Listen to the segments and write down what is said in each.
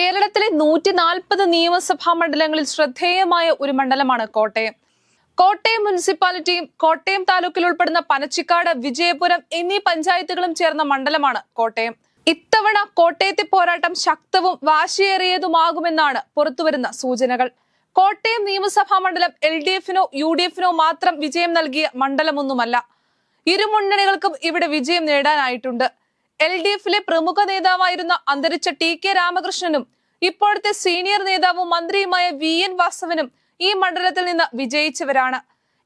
കേരളത്തിലെ നൂറ്റി നാൽപ്പത് നിയമസഭാ മണ്ഡലങ്ങളിൽ ശ്രദ്ധേയമായ ഒരു മണ്ഡലമാണ് കോട്ടയം. കോട്ടയം മുനിസിപ്പാലിറ്റിയും കോട്ടയം താലൂക്കിൽ ഉൾപ്പെടുന്ന പനച്ചിക്കാട് വിജയപുരം എന്നീ പഞ്ചായത്തുകളും ചേർന്ന മണ്ഡലമാണ് കോട്ടയം. ഇത്തവണ കോട്ടയത്തെ പോരാട്ടം ശക്തവും വാശിയേറിയതുമാകുമെന്നാണ് പുറത്തുവരുന്ന സൂചനകൾ. കോട്ടയം നിയമസഭാ മണ്ഡലം എൽ ഡി എഫിനോ യു ഡി എഫിനോ മാത്രം വിജയം നൽകിയ മണ്ഡലമൊന്നുമല്ല. ഇരുമുന്നണികൾക്കും ഇവിടെ വിജയം നേടാനായിട്ടുണ്ട്. എൽ ഡി എഫിലെ പ്രമുഖ നേതാവായിരുന്ന അന്തരിച്ച ടി കെ രാമകൃഷ്ണനും ഇപ്പോഴത്തെ സീനിയർ നേതാവും മന്ത്രിയുമായ വി എൻ വാസവനും ഈ മണ്ഡലത്തിൽ നിന്ന് വിജയിച്ചവരാണ്.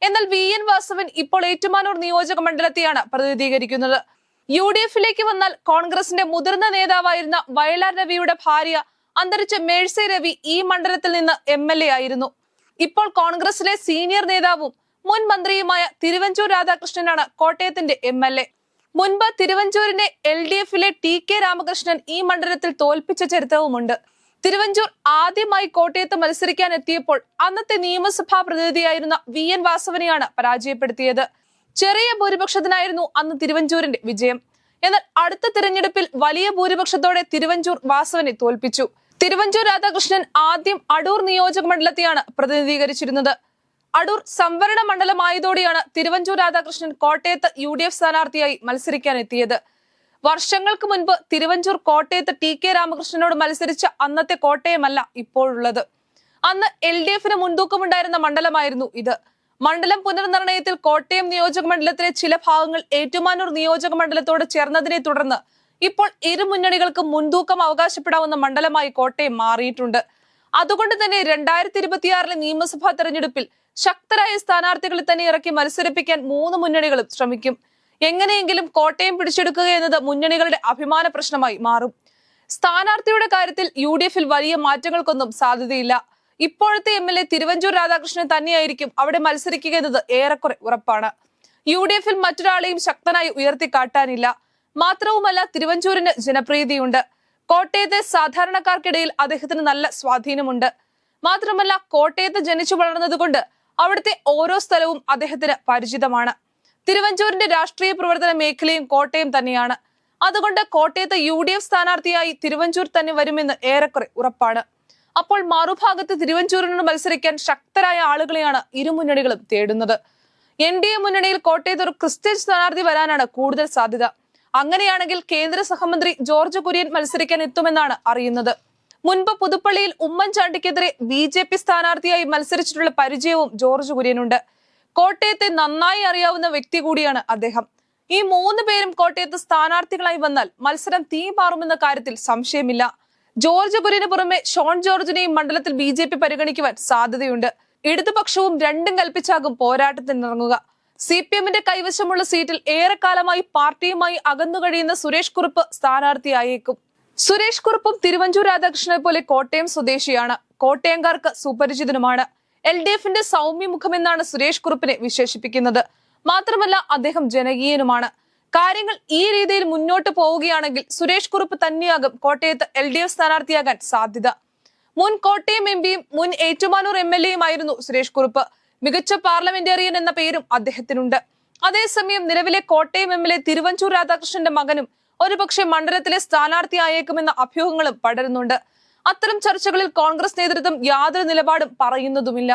എന്നാൽ വി എൻ വാസവൻ ഇപ്പോൾ ഏറ്റുമാനൂർ നിയോജക മണ്ഡലത്തെയാണ് പ്രതിനിധീകരിക്കുന്നത്. യു ഡി എഫിലേക്ക് വന്നാൽ കോൺഗ്രസിന്റെ മുതിർന്ന നേതാവായിരുന്ന വയലാർ രവിയുടെ ഭാര്യ അന്തരിച്ച മേഴ്സെ രവി ഈ മണ്ഡലത്തിൽ നിന്ന് എം എൽ എ ആയിരുന്നു. ഇപ്പോൾ കോൺഗ്രസിലെ സീനിയർ നേതാവും മുൻ മന്ത്രിയുമായ തിരുവഞ്ചൂർ രാധാകൃഷ്ണനാണ് കോട്ടയത്തിന്റെ എം എൽ എ. മുൻപ് തിരുവഞ്ചൂരിനെ എൽ ഡി എഫിലെ ടി കെ രാമകൃഷ്ണൻ ഈ മണ്ഡലത്തിൽ തോൽപ്പിച്ച ചരിത്രവുമുണ്ട്. തിരുവഞ്ചൂർ ആദ്യമായി കോട്ടയത്ത് മത്സരിക്കാൻ എത്തിയപ്പോൾ അന്നത്തെ നിയമസഭാ പ്രതിനിധിയായിരുന്ന വി എൻ വാസവനെയാണ് പരാജയപ്പെടുത്തിയത്. ചെറിയ ഭൂരിപക്ഷത്തിനായിരുന്നു അന്ന് തിരുവഞ്ചൂരിന്റെ വിജയം. എന്നാൽ അടുത്ത തിരഞ്ഞെടുപ്പിൽ വലിയ ഭൂരിപക്ഷത്തോടെ തിരുവഞ്ചൂർ വാസവനെ തോൽപ്പിച്ചു. തിരുവഞ്ചൂർ രാധാകൃഷ്ണൻ ആദ്യം അടൂർ നിയോജക മണ്ഡലത്തെയാണ് പ്രതിനിധീകരിച്ചിരുന്നത്. അടൂർ സംവരണ മണ്ഡലമായതോടെയാണ് തിരുവഞ്ചൂർ രാധാകൃഷ്ണൻ കോട്ടയത്ത് യു ഡി എഫ് സ്ഥാനാർത്ഥിയായി മത്സരിക്കാനെത്തിയത് വർഷങ്ങൾക്ക് മുൻപ് തിരുവഞ്ചൂർ കോട്ടയത്ത് ടി കെ രാമകൃഷ്ണനോട് മത്സരിച്ച അന്നത്തെ കോട്ടയമല്ല ഇപ്പോഴുള്ളത്. അന്ന് എൽ ഡി എഫിന് മുൻതൂക്കമുണ്ടായിരുന്ന മണ്ഡലമായിരുന്നു ഇത്. മണ്ഡലം പുനർനിർണയത്തിൽ കോട്ടയം നിയോജക മണ്ഡലത്തിലെ ചില ഭാഗങ്ങൾ ഏറ്റുമാനൂർ നിയോജക മണ്ഡലത്തോട് ചേർന്നതിനെ തുടർന്ന് ഇപ്പോൾ ഇരു മുന്നണികൾക്കും മുൻതൂക്കം അവകാശപ്പെടാവുന്ന മണ്ഡലമായി കോട്ടയം മാറിയിട്ടുണ്ട്. അതുകൊണ്ട് തന്നെ രണ്ടായിരത്തി ഇരുപത്തിയാറിലെ നിയമസഭാ തെരഞ്ഞെടുപ്പിൽ ശക്തരായ സ്ഥാനാർത്ഥികളെ തന്നെ ഇറക്കി മത്സരിപ്പിക്കാൻ മൂന്ന് മുന്നണികളും ശ്രമിക്കും. എങ്ങനെയെങ്കിലും കോട്ടയം പിടിച്ചെടുക്കുക എന്നത് മുന്നണികളുടെ അഭിമാന പ്രശ്നമായി മാറും. സ്ഥാനാർത്ഥിയുടെ കാര്യത്തിൽ യു ഡി എഫിൽ വലിയ മാറ്റങ്ങൾക്കൊന്നും സാധ്യതയില്ല. ഇപ്പോഴത്തെ M L A Thiruvanchoor Radhakrishnan തന്നെയായിരിക്കും അവിടെ മത്സരിക്കുക എന്നത് ഏറെക്കുറെ ഉറപ്പാണ്. യു ഡി എഫിൽ മറ്റൊരാളെയും ശക്തനായി ഉയർത്തിക്കാട്ടാനില്ല. മാത്രവുമല്ല തിരുവഞ്ചൂരിന് ജനപ്രീതിയുണ്ട്. കോട്ടയത്തെ സാധാരണക്കാർക്കിടയിൽ അദ്ദേഹത്തിന് നല്ല സ്വാധീനമുണ്ട്. മാത്രമല്ല കോട്ടയത്ത് ജനിച്ചു വളർന്നതുകൊണ്ട് അവിടുത്തെ ഓരോ സ്ഥലവും അദ്ദേഹത്തിന് പരിചിതമാണ്. തിരുവഞ്ചൂരിന്റെ രാഷ്ട്രീയ പ്രവർത്തന മേഖലയും കോട്ടയം തന്നെയാണ്. അതുകൊണ്ട് കോട്ടയത്ത് യു ഡി എഫ് സ്ഥാനാർത്ഥിയായി തിരുവഞ്ചൂർ തന്നെ വരുമെന്ന് ഏറെക്കുറെ ഉറപ്പാണ്. അപ്പോൾ മറുഭാഗത്ത് തിരുവഞ്ചൂരിനോട് മത്സരിക്കാൻ ശക്തരായ ആളുകളെയാണ് ഇരു മുന്നണികളും തേടുന്നത്. എൻ ഡി എ മുന്നണിയിൽ കോട്ടയത്ത് ഒരു ക്രിസ്ത്യൻ സ്ഥാനാർത്ഥി വരാനാണ് കൂടുതൽ സാധ്യത. അങ്ങനെയാണെങ്കിൽ കേന്ദ്ര സഹമന്ത്രി ജോർജ് കുര്യൻ മത്സരിക്കാൻ എത്തുമെന്നാണ് അറിയുന്നത്. മുൻപ് പുതുപ്പള്ളിയിൽ ഉമ്മൻചാണ്ടിക്കെതിരെ ബി ജെ പി സ്ഥാനാർത്ഥിയായി മത്സരിച്ചിട്ടുള്ള പരിചയവും ജോർജ് കുര്യനുണ്ട്. കോട്ടയത്തെ നന്നായി അറിയാവുന്ന വ്യക്തി കൂടിയാണ് അദ്ദേഹം. ഈ മൂന്ന് പേരും കോട്ടയത്ത് സ്ഥാനാർത്ഥികളായി വന്നാൽ മത്സരം തീ പാറുമെന്ന കാര്യത്തിൽ സംശയമില്ല. ജോർജ് കുര്യന് പുറമെ ഷോൺ ജോർജിനെയും മണ്ഡലത്തിൽ ബി ജെ പി പരിഗണിക്കുവാൻ സാധ്യതയുണ്ട്. ഇടതുപക്ഷവും രണ്ടും കൽപ്പിച്ചാകും പോരാട്ടത്തിനിറങ്ങുക. സി പി എമ്മിന്റെ കൈവശമുള്ള സീറ്റിൽ ഏറെക്കാലമായി പാർട്ടിയുമായി അകന്നു കഴിയുന്ന സുരേഷ് കുറുപ്പ് സ്ഥാനാർത്ഥിയായേക്കും. സുരേഷ് കുറുപ്പും തിരുവഞ്ചൂർ രാധാകൃഷ്ണനെ പോലെ കോട്ടയം സ്വദേശിയാണ്. കോട്ടയംകാർക്ക് സുപരിചിതനുമാണ്. എൽ ഡി എഫിന്റെ സൗമ്യ മുഖമെന്നാണ് സുരേഷ് കുറുപ്പിനെ വിശേഷിപ്പിക്കുന്നത്. മാത്രമല്ല അദ്ദേഹം ജനകീയനുമാണ്. കാര്യങ്ങൾ ഈ രീതിയിൽ മുന്നോട്ട് പോവുകയാണെങ്കിൽ സുരേഷ് കുറുപ്പ് തന്നെയാകും കോട്ടയത്ത് എൽ ഡി എഫ് സ്ഥാനാർത്ഥിയാകാൻ സാധ്യത. മുൻ കോട്ടയം എം പിയും മുൻ ഏറ്റുമാനൂർ എം എൽ എയുമായിരുന്നു സുരേഷ് കുറുപ്പ്. മികച്ച പാർലമെന്റേറിയൻ എന്ന പേരും അദ്ദേഹത്തിനുണ്ട്. അതേസമയം നിലവിലെ Kottayam M L A Thiruvanchoor രാധാകൃഷ്ണന്റെ മകനും ഒരുപക്ഷെ മണ്ഡലത്തിലെ സ്ഥാനാർത്ഥിയായേക്കുമെന്ന അഭ്യൂഹങ്ങളും പടരുന്നുണ്ട്. അത്തരം ചർച്ചകളിൽ കോൺഗ്രസ് നേതൃത്വം യാതൊരു നിലപാടും പറയുന്നതുമില്ല.